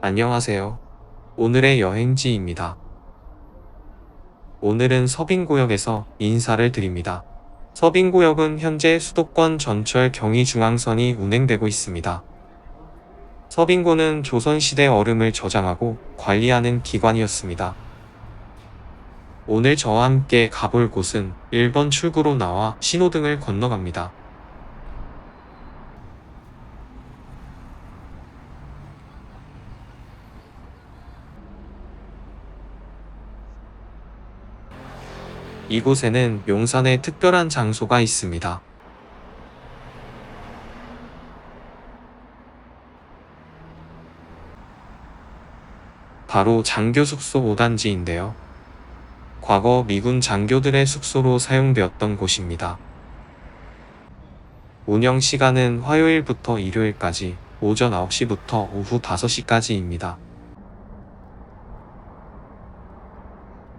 안녕하세요. 오늘의 여행지입니다. 오늘은 서빙구역에서 인사를 드립니다. 서빙구역은 현재 수도권 전철 경의중앙선이 운행되고 있습니다. 서빙구는 조선시대 얼음을 저장하고 관리하는 기관이었습니다. 오늘 저와 함께 가볼 곳은 1번 출구로 나와 신호등을 건너갑니다. 이곳에는 용산에 특별한 장소가 있습니다. 바로 장교 숙소 5단지인데요. 과거 미군 장교들의 숙소로 사용되었던 곳입니다. 운영 시간은 화요일부터 일요일까지 오전 9시부터 오후 5시까지입니다.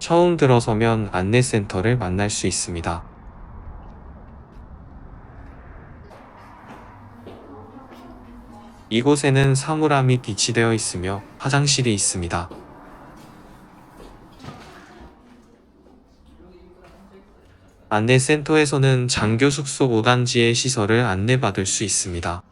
처음 들어서면 안내센터를 만날 수 있습니다. 이곳에는 사물함이 비치되어 있으며 화장실이 있습니다. 안내센터에서는 장교 숙소 5단지의 시설을 안내받을 수 있습니다.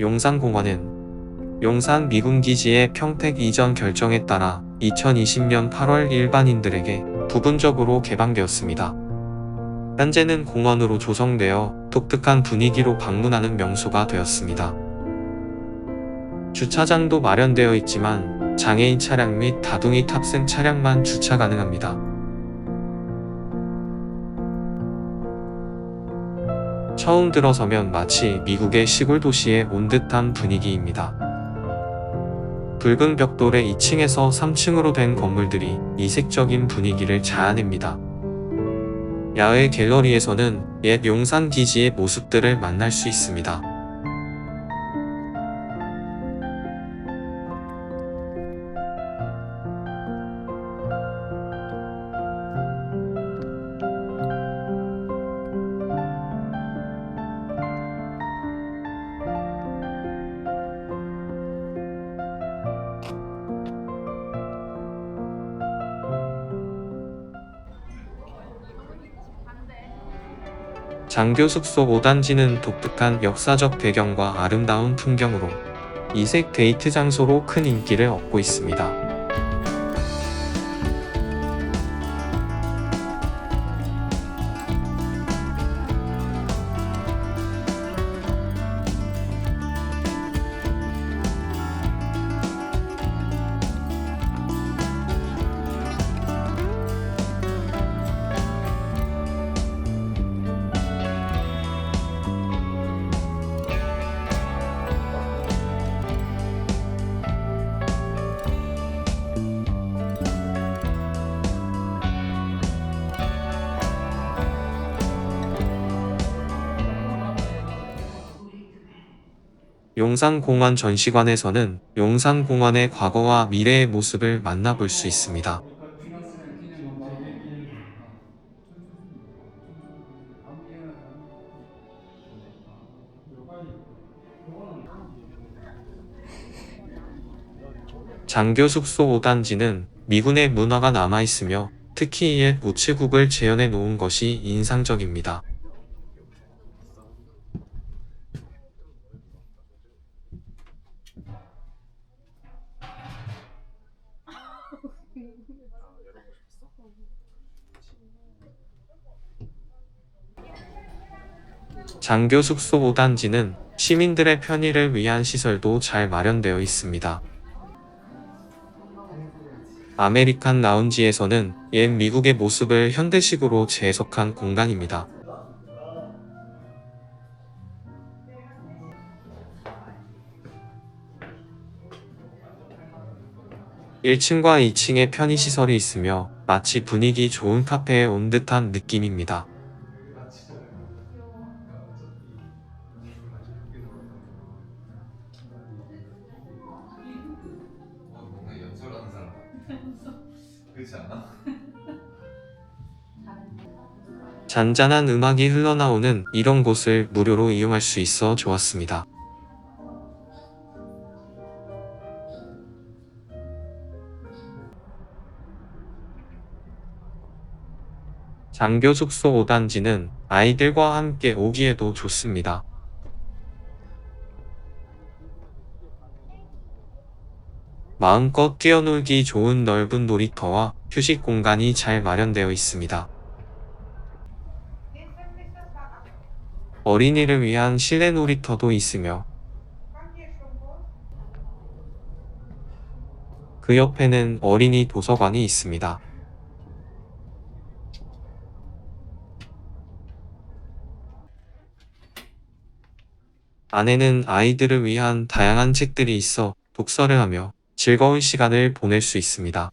용산공원은 용산 미군기지의 평택 이전 결정에 따라 2020년 8월 일반인들에게 부분적으로 개방되었습니다. 현재는 공원으로 조성되어 독특한 분위기로 방문하는 명소가 되었습니다. 주차장도 마련되어 있지만 장애인 차량 및 다둥이 탑승 차량만 주차 가능합니다. 처음 들어서면 마치 미국의 시골 도시에 온 듯한 분위기입니다. 붉은 벽돌의 2층에서 3층으로 된 건물들이 이색적인 분위기를 자아냅니다. 야외 갤러리에서는 옛 용산 기지의 모습들을 만날 수 있습니다. 장교 숙소 5단지는 독특한 역사적 배경과 아름다운 풍경으로 이색 데이트 장소로 큰 인기를 얻고 있습니다. 용산공원 전시관에서는 용산공원의 과거와 미래의 모습을 만나볼 수 있습니다. 장교 숙소 5단지는 미군의 문화가 남아있으며 특히 옛 우체국을 재현해 놓은 것이 인상적입니다. 장교 숙소 5단지는 시민들의 편의를 위한 시설도 잘 마련되어 있습니다. 아메리칸 라운지에서는 옛 미국의 모습을 현대식으로 재해석한 공간입니다. 1층과 2층에 편의시설이 있으며 마치 분위기 좋은 카페에 온 듯한 느낌입니다. 잔잔한 음악이 흘러나오는 이런 곳을 무료로 이용할 수 있어 좋았습니다. 장교 숙소 5단지는 아이들과 함께 오기에도 좋습니다. 마음껏 뛰어놀기 좋은 넓은 놀이터와 휴식 공간이 잘 마련되어 있습니다. 어린이를 위한 실내 놀이터도 있으며 그 옆에는 어린이 도서관이 있습니다. 안에는 아이들을 위한 다양한 책들이 있어 독서를 하며 즐거운 시간을 보낼 수 있습니다.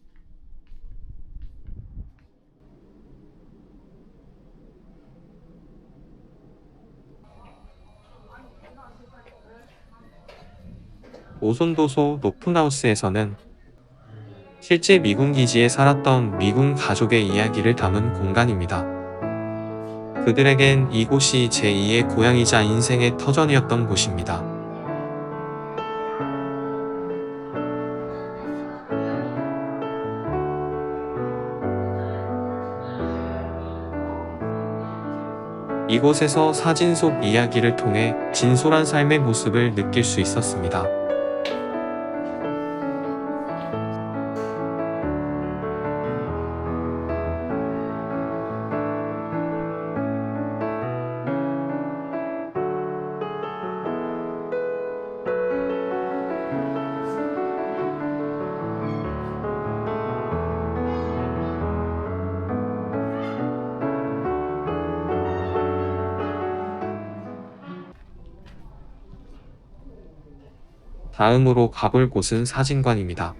오손도소 노픈하우스에서는 실제 미군 기지에 살았던 미군 가족의 이야기를 담은 공간입니다. 그들에겐 이곳이 제2의 고향이자 인생의 터전이었던 곳입니다. 이곳에서 사진 속 이야기를 통해 진솔한 삶의 모습을 느낄 수 있었습니다. 다음으로 가볼 곳은 사진관입니다.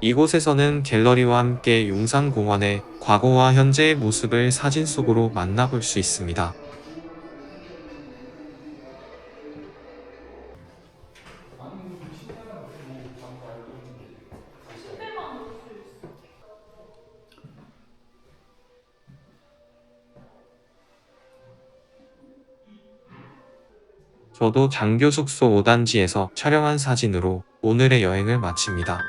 이곳에서는 갤러리와 함께 용산공원의 과거와 현재의 모습을 사진 속으로 만나볼 수 있습니다. 저도 장교 숙소 5단지에서 촬영한 사진으로 오늘의 여행을 마칩니다.